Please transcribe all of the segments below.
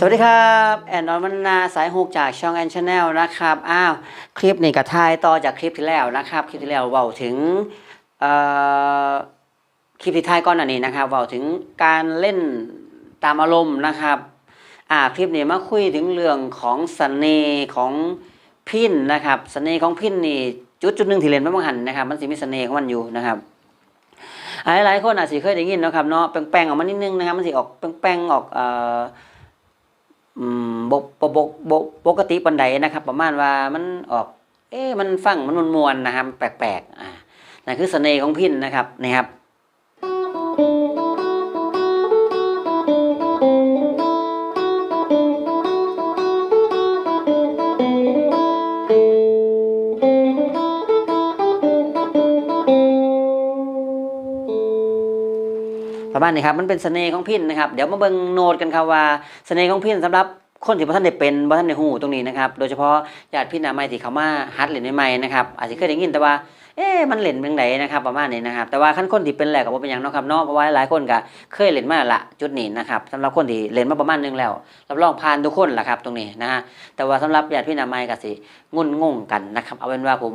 สวัสดีครับ แอนนอนมันนาสายหกจากช่องแอนชาแนลนะครับ อ้าว คลิปนี้กับทายต่อจากคลิปที่แล้วนะครับ คลิปที่แล้วเว้าถึงคลิปที่ทายก่อนหน้านี้นะครับเว้าถึงการเล่นตามอารมณ์นะครับ อ่า คลิปนี้มาคุยถึงเรื่องของเสน่ห์ของพินนะครับเสน่ห์ของพินนี่จุดจุดหนึ่งที่เล่นไม่บังหันนะครับ มันสิมีเสน่ห์ของมันอยู่นะครับหลายหลายคนอาจสิเคยได้ยินนะครับเนาะแป้งๆออกมานิดนึงนะครับ มันสิออกแป้งๆออกเอ่อ อืมบกปกบกปกติปันใดนะครับ ประมาณว่ามันออก เอ๊ะมันฟังมันมวนๆนะครับ แปลกๆอ่านั่นคือเสน่ห์ของพินนะครับนะครับ ประมาณนี้ครับมันเป็นเสน่ห์ของพินนะครับเดี๋ยวมาเบิ่งโน้ตกันครับว่าเสน่ห์ของพินสำหรับคนที่บ่ท่านได้เป็นบ่ท่านได้ฮู้ตรงนี้นะครับโดยเฉพาะญาติพี่น้องใหม่ที่เขามาฮัดเล่นใหม่ๆนะครับอาจจะเคยได้ยินแต่ว่าเอ๊ะมันเล่นเป็นไงนนะครับประมาณนี้นะครับแต่ว่าขั้นคนที่เป็นแหลกกับว่าเป็นอย่างเนาะครับเนาะเพราะว่าหลายคนก็เคยเล่นมาละจุดนี้นะครับสำหรับคนที่เล่นมาประมาณนึงแล้วรับรองผ่านทุกคนล่ะครับตรงนี้นะฮะแต่ว่าสำหรับญาติพี่น้องใหม่ก็สิงุนงงกันนะครับเอาเป็นว่าผม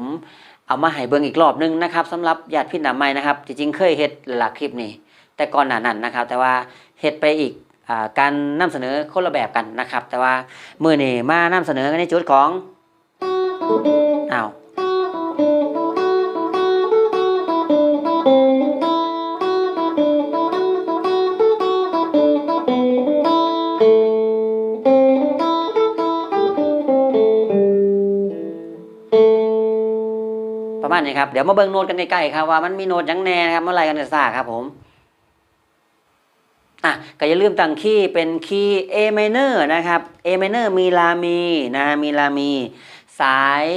เอามาให้เบิ่งอีกรอบนึงนะครับสำหรับญาติพี่น้องใหม่นะครับจริงๆเคยเฮ็ดหลายคลิปนี้ แต่ก่อนหน้านั้นนะครับ แต่ว่าเฮ็ดไปอีกอการนำเสนอคนละแบบกันนะครับ แต่ว่ามือนี่มานำเสนอในจุดของอ้าวประมาณนี้ครับ เดี๋ยวมาเบิ่งโน้ตกันใกล้ๆครับว่ามันมีโน้ตยังแน่นะครับเมื่อไรกันจะทราบครับผม อะก็อย่าลืมตั้งคีย์เป็นคีย์ A minor นะครับ A minor มีลามีนะมีลามี สาย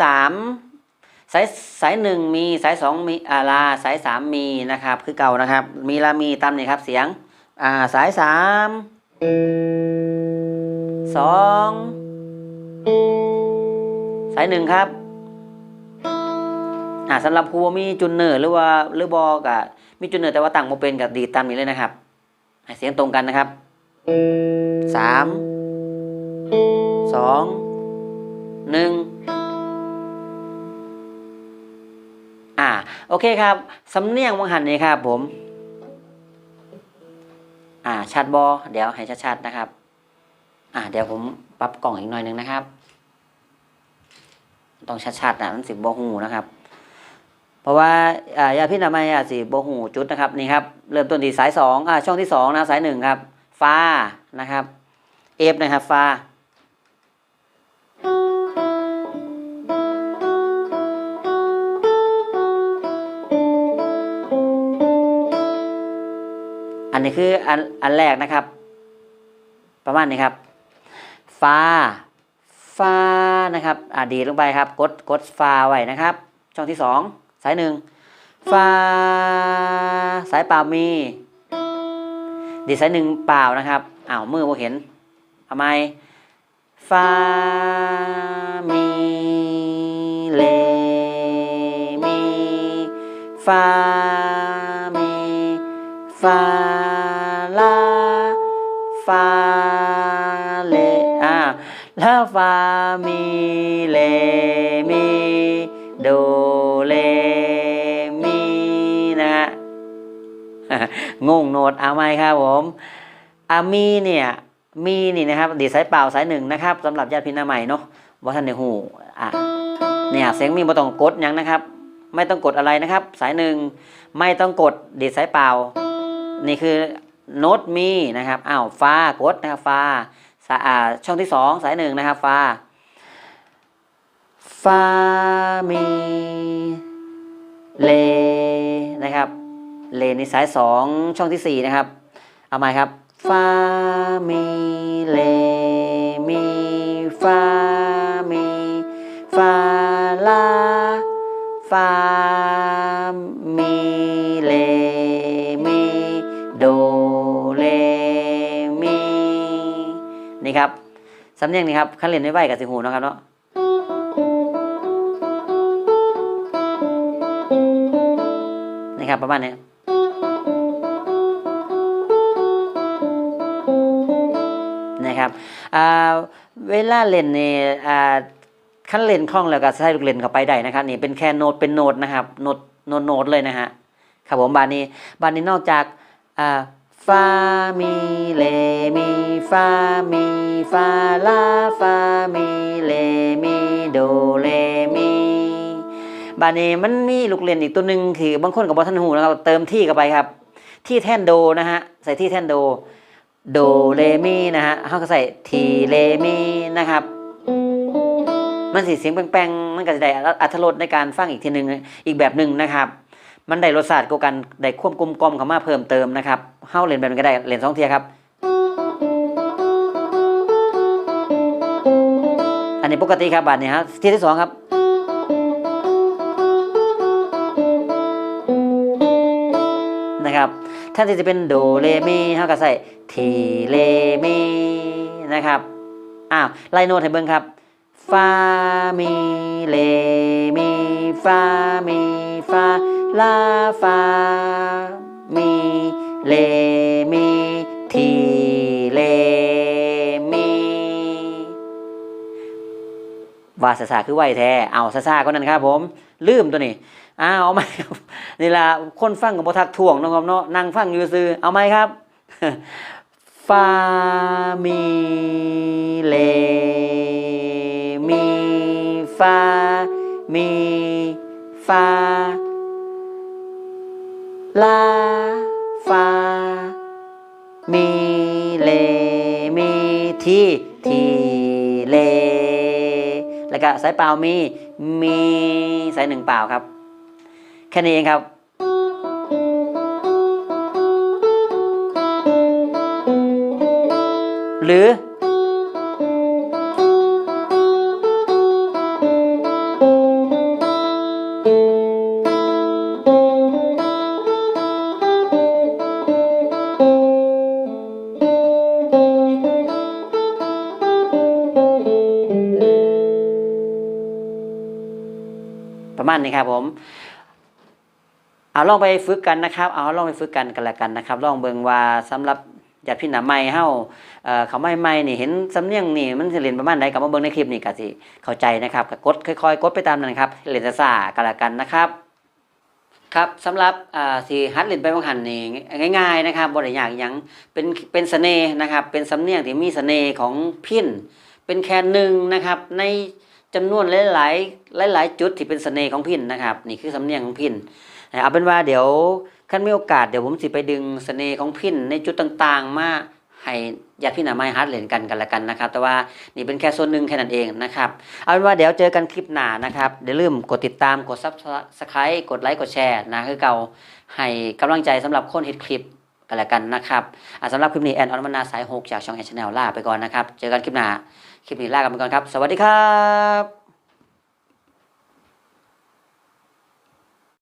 สามสายสายหนึ่งมีสายสองมีอาลาสายสามมีนะครับคือเก่านะครับ มีลามีตามนี่ครับเสียงอ่าสายสามสองสายหนึ่งครับอ่าสำหรับครูมีจุนเนอร์หรือว่าหรือบอกะมีจุนเนอร์แต่ว่าตั้งโมเป็นกับดีตามนี้เลยนะครับ ให้เสียงตรงกันนะครับสามสองหนึ่งอ่าโอเคครับสำเนียงวังหันนี่ครับผม อ่าชัดบอเดี๋ยวให้ชัดๆนะครับ อ่าเดี๋ยวผมปรับกล่องอีกหน่อยหนึ่งนะครับ ต้องชัดๆนะมันสิบโบหูนะครับ เพราะว่าอ่าญาติพี่นามัยอาจสิโบหูจุดนะครับนี่ครับเริ่มต้นที่สายสองอ่าช่องที่สองนะสายหนึ่งครับฟานะครับเอฟนะครับฟาอันนี้คืออันอันแรกนะครับ ประมาณนี้ครับฟาฟานะครับอ่าดีลงไปครับ กดกดฟาไว้นะครับ ช่องที่สองายหนึ่งฟาสายเปล่ามี ดีสายหนึ่งเปล่านะครับอ้าวมือผมเห็นทำไมฟามีเลมีฟามีฟาลาฟาเลอ่าแล้วฟามีเลมีโด งงโนดเอาไหมครับผมอามีเนี่ยมีนี่นะครับดีดสายเปล่าสายหนึ่งนะครับสำหรับญาติพี่น้าใหม่เนาะว่าท่านในหูอะเนี่ยเสียงมีบ่ต้องกดยังนะครับ ไม่ต้องกดอะไรนะครับ สายหนึ่งไม่ต้องกดดีดสายเปล่า นี่คือโน้ตมีนะครับอ้าวฟ้ากดนะครับฟ้าสาอ่าช่องที่สองสายหนึ่งนะครับฟ้าฟามีเลนะครับ เลนในสายสองช่องที่ 4 นะครับ เอาไหมครับฟาเมเลมีฟาเมฟาลาฟาเมเลมีโดเลมีนี่ครับสำเนียงนี้ครับขั้นเรียนไม่ไหวกับสิหูนะครับเนาะนี่ครับประมาณนี้ นะครับเวลาเล่นนี่ขั้นเล่นคล่องแล้วก็ใช้ลูกเล่นเข้าไปได้นะครับนี่เป็นแค่โน้ตเป็นโน้ตนะครับโน้ตโน้ตโน้ตเลยนะฮะครับผมบานนี้บานนี้นอกจากอ่าฟามีเลมีฟามีฟาลาฟามีเลมีโดเลมีบานนี้มันมีลูกเล่นอีกตัวหนึ่งคือบางคนกับบอทันหูนะครับเติมที่เข้าไปครับ ที่แท่นโดนะฮะใส่ที่แท่นโด โดเลมีนะฮะเขาก็ใส่ทีเลมีนะครับ มันสีเสียงแป้งๆมันก็จะได้อัธรสในการฟังอีกทีหนึ่งอีกแบบหนึ่งนะครับ มันได้รสชาติกกันได้ควบกลมกลมเข้ามาเพิ่มเติมนะครับเฮ้าเล่นแบบนี้ก็ได้เล่นสองเทียครับ อันนี้ปกติครับบาทนี้ฮะทียที่สองครับนะครับ แทนที่จะเป็นโดเลมีเขาก็ใส่ทีเลมีนะครับอ้าวไล่โน้ตให้เบิ่งครับฟามีเลมีฟามีฟาลาฟามีเลมีทีเลมีว่าสาสาคือไหวแท้เอาซาซาก็นั่นครับผม ลืมตัวนี้ อ้าเอาไหมครับนี่ล่ะคนฟังกับบ่ทักท่วงนะครับเนาะนั่งฟังอยู่ซื่อเอาไหมครับฟามีเลมีฟามีฟาลาฟามีเลมีทีทีเลแล้วก็สายเปล่ามีมีสายหนึ่งเปล่าครับ ค่นี้เองครับหรือ ประมาณนี้ครับผม เอาลองไปฝึกกันนะครับ เอาลองไปฝึกกันกันละกันนะครับ ลองเบิงว่าสำหรับญาติพี่น้องใหม่เฮ้าเขาไม่ใหม่นี่เห็นสำเนียงนี่มันสิเรียนประมาณใดกับมาเบิงในคลิปนี่ก็สิเข้าใจนะครับก็กดค่อยๆ กดไปตามนั้นครับเรียนซ่ากันละกันนะครับครับสำหรับอ่าที่ฮัดเล่นไปบางหันนี่ง่ายๆนะครับบ่ได้ยากอิหยังเป็นเป็นเสน่ห์นะครับ เป็นสำเนียงที่มีเสน่ห์ของพินเป็นแค่หนึ่งนะครับ ในจำนวนหลายๆหลาย ๆ จุดที่เป็นเสน่ห์ของพินนะครับ นี่คือสำเนียงของพิน เอาเป็นว่าเดี๋ยวขั้นมีโอกาสเดี๋ยวผมสิไปดึงเสน่ห์ของพินในจุดต่างๆ มาให้ญาติพี่น้องไม่ฮัดเล่นกันกันละกันนะครับ แต่ว่านี่เป็นแค่ส่วนหนึ่งแค่นั้นเองนะครับ เอาเป็นว่าเดี๋ยวเจอกันคลิปหน้านะครับเดี๋ยวลืมกดติดตามกดซับสไครต์กดไลค์กดแชร์นะคือเก่าให้กำลังใจสำหรับคนเฮ็ดคลิปกันละกันนะครับสำหรับคลิปนี้แอนออนมนาสายหกจากช่องแอนชแนลลาไปก่อนนะครับ เจอกันคลิปหน้า คลิปนี้ลากันไปก่อนครับ สวัสดีครับ